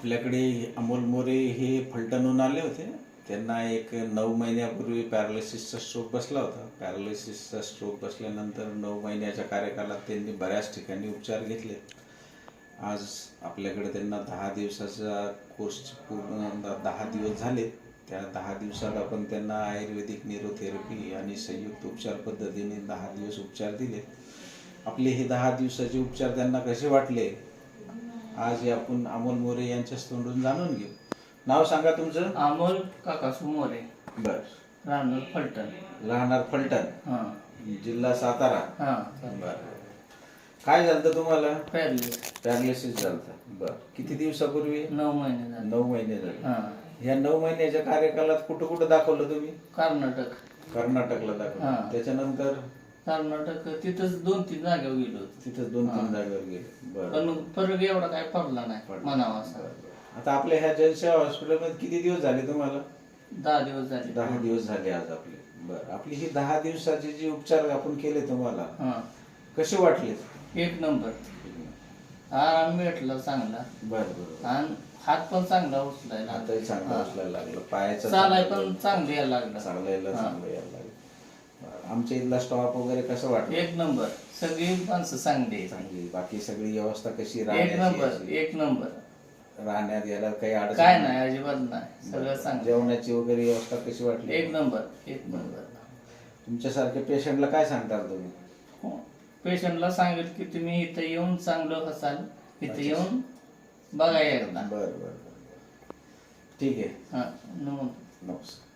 आपल्याकडे अमोल मोरे हे फलटणहून आले होते. त्यांना एक नऊ महिन्यापूर्वी पॅरालिसिसचा स्ट्रोक बसला होता. पॅरालिसिसचा स्ट्रोक बसल्यानंतर नऊ महिन्याच्या कार्यकालात त्यांनी बऱ्याच ठिकाणी उपचार घेतले. आज आपल्याकडे त्यांना दहा दिवसाचा कोर्स पूर्ण दहा दिवस झाले. त्या दहा दिवसात आपण त्यांना आयुर्वेदिक न्यूरोथेरपी आणि संयुक्त उपचार पद्धतीने दहा दिवस उपचार दिले. आपले हे दहा दिवसाचे उपचार त्यांना कसे वाटले? आज हे आपण अमोल मोरे यांच्या तोंडून जाणून घेऊ. नाव सांगा तुमचं? अमोल काकासू मोरे बर. राहणार फलटण. राहणार फलटण. हां. जिल्हा सातारा. हां. बर. काय झालं तुम्हाला? पॅरली पॅरालिसिस झालं बर. किती दिवसापूर्वी? नऊ महिने झाले. नऊ महिने झाले. हां. ह्या नऊ महिन्याच्या कार्यकालात कुठं कुठं दाखवलं तुम्ही? कर्नाटक. कर्नाटकला दाखवलं. हा. त्याच्यानंतर? कर्नाटक तिथंच दोन तीन जागेवर गेलो होतो. तिथं दोन तीन जागेवर गेले. बरं. पण फरक एवढा काय पडला नाही पडला. म्हणावा असा. आता आपल्या ह्या जनसेवा हॉस्पिटलमध्ये किती दिवस झाले तुम्हाला? दहा दिवस झाले. दहा दिवस झाले आज आपले. बरं. आपली ही दहा दिवसाचे जे उपचार आपण केले तुम्हाला हां. कसे वाटले? एक नंबर. आराम भेटला चांगला. बरं बरं. आणि हात पण चांगला उचलायला आताही चांगलं हां. उचलायला लागलं. पायाचं चालाय पण चांगलं यायला लागलं. चांगलं यायला हां. चांगलं यायला लागलं. बरं. आमच्या इथला स्टॉप वगैरे कसं वाटलं? एक नंबर सगळी माणसं चांगली आहेत. चांगली. बाकी सगळी व्यवस्था कशी? एक राहण्याची नंबर अशी? एक नंबर राहण्यात याला काही अडचण काय नाही. अजिबात नाही. सगळं. चांगलं. जेवणाची वगैरे व्यवस्था कशी वाटली? एक नंबर एक नंबर तुमच्यासारख्या पेशंटला काय सांगताल तुम्ही? पेशंटला सांगेल की तुम्ही इथं येऊन चांगलं असाल इथं येऊन बघा एकदा. बरं बरं बरं. ठीक आहे. हा नमस्कार.